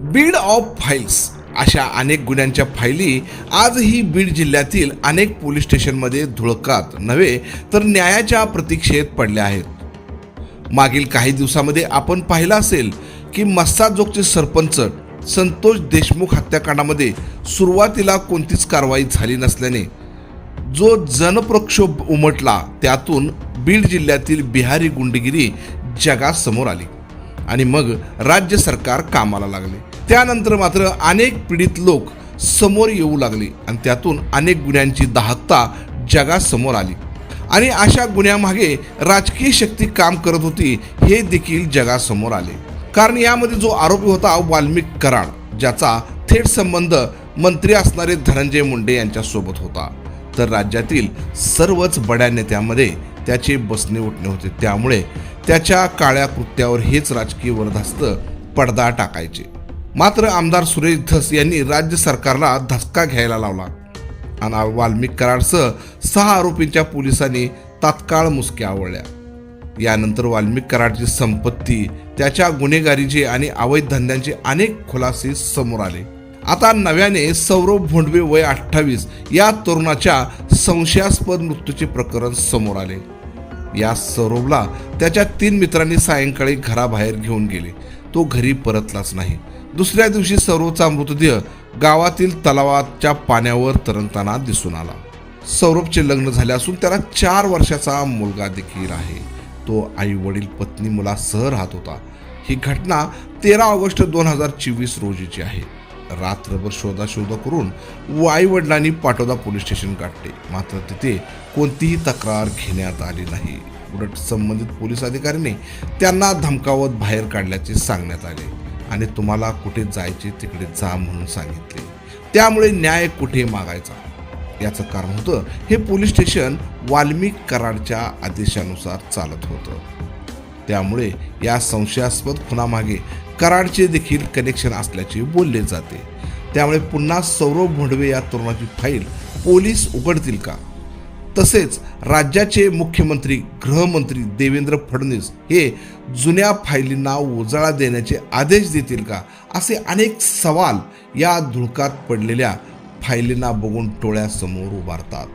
Bead of files अशा अनेक गुन्ह्यांच्या फायली आजही बीड जिल्ह्यातील अनेक पोलीस स्टेशनमध्ये धुळकात नव्हे तर न्यायाच्या प्रतीक्षेत पडल्या आहेत. मागील काही दिवसामध्ये आपण पाहिलं असेल की मस्साजोगचे सरपंच संतोष देशमुख हत्याकांडामध्ये सुरुवातीला कोणतीच कारवाई झाली नसल्याने जो जनप्रक्षोभ उमटला त्यातून बीड जिल्ह्यातील बिहारी गुंडगिरी जगासमोर आली. आणि मग राज्य सरकार कामाला लागले. त्यानंतर मात्र अनेक पीडित लोक समोर येऊ लागले आणि त्यातून अनेक गुन्ह्यांची दाहकता जगासमोर आली. आणि अशा गुन्ह्यामागे राजकीय शक्ती काम करत होती हे देखील जगासमोर आले. कारण यामध्ये जो आरोपी होता वाल्मिक कराड ज्याचा थेट संबंध मंत्री असणारे धनंजय मुंडे यांच्यासोबत होता. तर राज्यातील सर्वच बड्या नेत्यांमध्ये त्याचे बसणे उठणे होते. त्यामुळे त्याच्या काळ्या कृत्यावर हेच राजकीय वरदहस्त पडदा टाकायचे. मात्र आमदार सुरेश धस यांनी राज्य सरकारला धसका घ्यायला लावला. आणि वाल्मिक कराडसह सहा आरोपींच्या पोलिसांनी तात्काळ मुसक्या आवळल्या. यानंतर वाल्मिक कराडची संपत्ती त्याच्या गुन्हेगारीचे आणि अवैध धंद्यांचे अनेक खुलासे समोर आले. आता नव्याने सौरभ भोंडवे वय अठ्ठावीस या तरुणाच्या संशयास्पद मृत्यूचे प्रकरण समोर आले. या सौरभला त्याच्या तीन मित्रांनी सायंकाळी घराबाहेर घेऊन गेले. तो घरी परतलाच नाही. दुसऱ्या दिवशी सौरभचा मृतदेह गावातील तलावाच्या पाण्यावर तरंगताना दिसून आला. सौरभचे लग्न झाले असून त्याला चार वर्षाचा मुलगा देखील आहे. तो आई वडील पत्नी मुलासह राहत होता. ही घटना तेरा ऑगस्ट दोन हजार चोवीस रोजीची आहे. रात्रभर शोधाशोधा करून आई वडिलांनी पाटोदा पोलीस स्टेशन गाठले मात्र तिथे कोणतीही तक्रार घेण्यात आली नाही. उलट संबंधित पोलीस अधिकाऱ्यांनी त्यांना धमकावत बाहेर काढल्याचे सांगण्यात आले आणि तुम्हाला कुठे जायचे तिकडे जा म्हणून सांगितले. त्यामुळे न्याय कुठे मागायचा? याचं कारण होतं हे पोलीस स्टेशन वाल्मिक कराडच्या आदेशानुसार चालत होतं. त्यामुळे या संशयास्पद खुनामागे कराडचे देखील कनेक्शन असल्याचे बोलले जाते. त्यामुळे पुन्हा सौरभ भोंडवे या तरुणाची फाईल पोलीस उघडतील का? तसेच राज्याचे मुख्यमंत्री गृहमंत्री देवेंद्र फडणवीस हे जुन्या फायलींना उजाळा देण्याचे आदेश देतील का? असे अनेक सवाल या धुळकात पडलेल्या फायलींना बघून टोळ्यासमोर उभारतात.